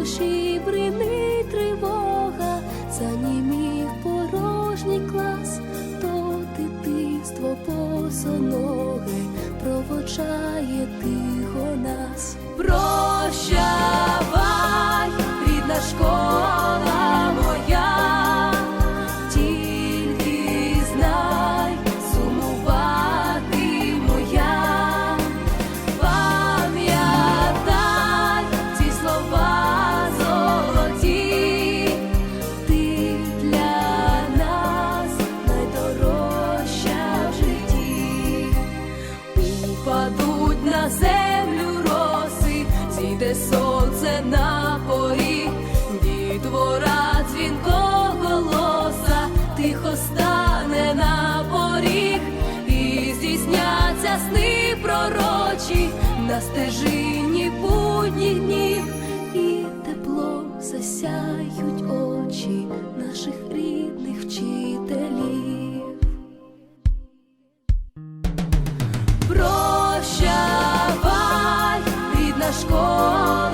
душі брини тривога, занімів порожній клас, то дитинство босоноге проводжає тихо нас. Прощавай, на землю роси, зійде сонце на поріг, дітвора дзвінко голоса, тихо стане на поріг, і здійсняться сни пророчі на стежині будніх днів, і теплом засяють очі наших рідних вчителів. Школа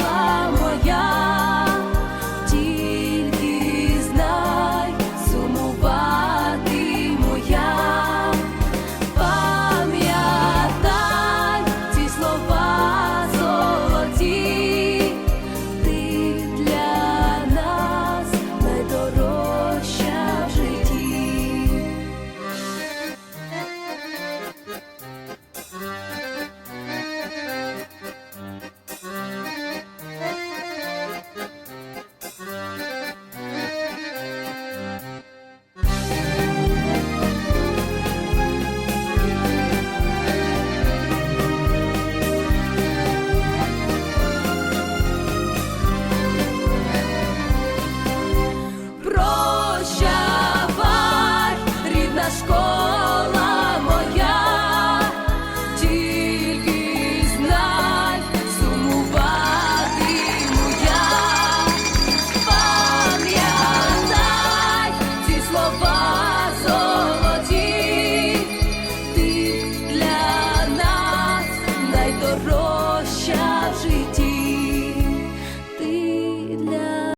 soul.